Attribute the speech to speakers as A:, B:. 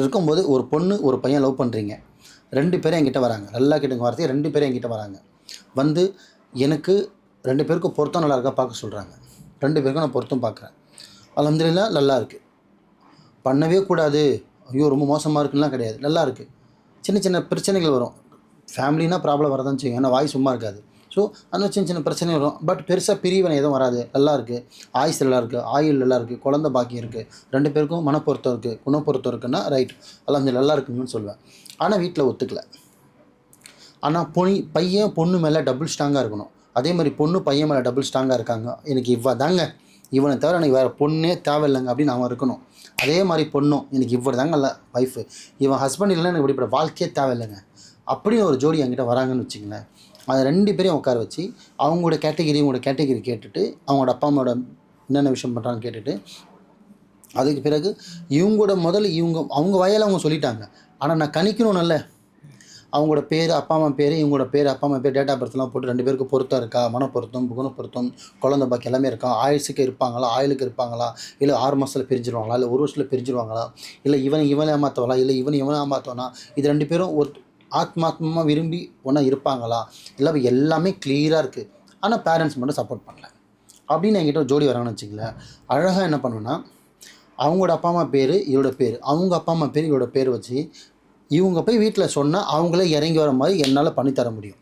A: இருக்கும்போது ஒரு பொண்ணு ஒரு பையன் லவ் பண்ணுறீங்க ரெண்டு பேரும் என்கிட்ட வராங்க. நல்லா கேட்டுங்க வார்த்தையை ரெண்டு பேரும் என்கிட்ட வராங்க. வந்து எனக்கு ரெண்டு பேருக்கும் பொருத்தம் நல்லா இருக்கா பார்க்க சொல்கிறாங்க ரெண்டு பேருக்கும் நான் பொருத்தம் பார்க்குறேன். அலமதுல்லா நல்லா இருக்குது பண்ணவே கூடாது. ஐயோ ரொம்ப மோசமாக இருக்குலாம் கிடையாது. நல்லா இருக்குது சின்ன சின்ன பிரச்சனைகள் வரும். ஃபேமிலினா ப்ராப்ளம் வரதான் செய்யும் ஏன்னா வாய் சும்மா இருக்காது. ஸோ அந்த சின்ன சின்ன பிரச்சனை வரும். பட் பெருசாக பிரிவினை எதுவும் வராது. நல்லா இருக்குது ஆயுஸ் நல்லா இருக்குது ஆயுள் நல்லா இருக்குது குழந்த பாக்கியம் இருக்குது ரெண்டு பேருக்கும் மனப்பொருத்தம் இருக்குது குணப்பொருத்தம் இருக்குன்னா ரைட் எல்லாம் நல்லா இருக்குங்கன்னு சொல்லுவேன். ஆனால் வீட்டில் ஒத்துக்கல. ஆனால் பொனி பையன் பொண்ணு மேலே டபுள் ஸ்ட்ராங்காக இருக்கணும். அதே மாதிரி பொண்ணு பையன் மேலே டபுள் ஸ்ட்ராங்காக இருக்காங்க. எனக்கு இவ்வளோ தாங்க. இவனை தவிர எனக்கு வேறு பொண்ணே தேவையில்லைங்க அப்படின்னு அவன் இருக்கணும். அதே மாதிரி பொண்ணும் எனக்கு இவ்வளோ தாங்க இல்லை ஒய்ஃபு இவன் ஹஸ்பண்ட் இல்லைன்னா எனக்கு இப்படிப்பட்ட வாழ்க்கையே தேவையில்லைங்க. அப்படின்னு ஒரு ஜோடி என்கிட்ட வராங்கன்னு வச்சுங்களேன் அது ரெண்டு பேரையும் உட்கார வச்சு அவங்களோட கேட்டகிரி அவங்களோட கேட்டகிரி கேட்டுட்டு அவங்களோட அப்பா அம்மாவோட என்னென்ன விஷயம் பண்ணுறான்னு கேட்டுட்டு அதுக்கு பிறகு இவங்களோட முதல்ல இவங்க அவங்க வயலில் அவங்க சொல்லிட்டாங்க. ஆனால் நான் கணிக்கணும்ல அவங்களோட பேர் அப்பா அம்மா பேர் இவங்களோட பேர் அப்பா அம்மா பேர் டேட் ஆஃப் பர்த்லாம் போட்டு ரெண்டு பேருக்கு பொருத்தம் இருக்கா? மன பொருத்தம் குண பொருத்தம் குழந்தை பாக்கி எல்லாமே இருக்கா? ஆயுசுக்கு இருப்பாங்களா? ஆயுளுக்கு இருப்பாங்களா? இல்லை ஆறு மாதத்தில் பிரிஞ்சிருவாங்களா? இல்லை ஒரு வருஷத்தில் பிரிஞ்சிருவாங்களா? இல்லை இவன் இவனை ஏமாத்தவளா? இல்லை இவன் இவனை ஏமாத்தவனா? இது ரெண்டு பேரும் ஒரு ஆத்மாத்மமாக விரும்பி ஒன்றா இருப்பாங்களா? இல்லை எல்லாமே கிளியராக இருக்குது ஆனால் பேரண்ட்ஸ் மட்டும் சப்போர்ட் பண்ணல. அப்படின்னு என்கிட்ட ஒரு ஜோடி வராங்கன்னு வச்சுங்களேன் அழகாக என்ன பண்ணுவேன்னா அவங்களோட அப்பா அம்மா பேர் இவரோட பேர். அவங்க அப்பா அம்மா பேர் இவரோட பேர் வச்சு இவங்க போய் வீட்டில் சொன்னால் அவங்களே இறங்கி வர மாதிரி என்னால் பண்ணித்தர முடியும்.